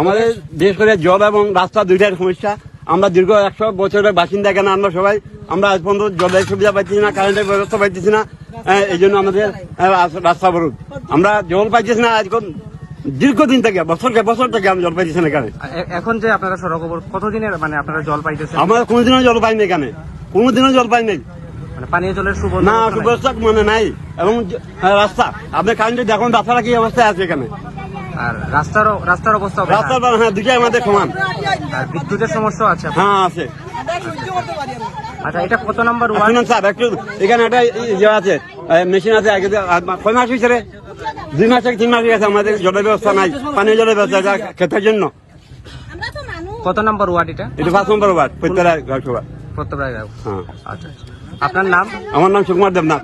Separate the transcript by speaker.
Speaker 1: আমাদের বিশেষ করে জল এবং রাস্তা দুইটার সমস্যা। আমরা দীর্ঘ একশো বছরের বাসিন্দা এখানে আমরা সবাই? আমরা আজ পর্যন্ত জলের সুবিধা পাইতেছি না কারেন্টের ব্যবস্থা পাইতেছি না। এই জন্য আমাদের রাস্তা অবরোধ। আমরা জল পাইতেছি না আজকে দীর্ঘদিন থেকে বছর বছর থেকে আমরা জল পাইতেছি না এখানে।
Speaker 2: এখন যে আপনারা সড়ক কতদিনের মানে আপনারা জল পাইতেছেন?
Speaker 1: আমরা কোনোদিনও জল পাইনি এখানে। কোনোদিনও জল পাই নাই
Speaker 2: মানে পানীয় জলের
Speaker 1: না সুব্যবস্থা মানে নাই। এবং রাস্তা। আপনি কারেন্টের দেখুন রাস্তাটা কি অবস্থায় আছে এখানে।
Speaker 2: আর রাস্তার রাস্তার অবস্থা
Speaker 1: রাস্তার হ্যাঁ দুটাই আমাদের সমান।
Speaker 2: আর বিদ্যুতের সমস্যা আছে
Speaker 1: হ্যাঁ আছে।
Speaker 2: আচ্ছা এটা কত নম্বর ওয়ার্ড?
Speaker 1: স্যার একটু এখানে একটা ইয়ে আছে মেশিন আছে আগে কয় মাস হয়েছে রে? দুই মাস থেকে তিন মাস গেছে আমাদের জলের ব্যবস্থা নাই পানীয় জলের ব্যবস্থা যা খেতের জন্য।
Speaker 2: কত নম্বর ওয়ার্ড এটা?
Speaker 1: এটা পাঁচ নম্বর বার প্রত্যেক সভা।
Speaker 2: প্রত্যেকবার
Speaker 1: হ্যাঁ।
Speaker 2: আচ্ছা আচ্ছা। আপনার নাম?
Speaker 1: আমার নাম সুকুমার দেবনাথ।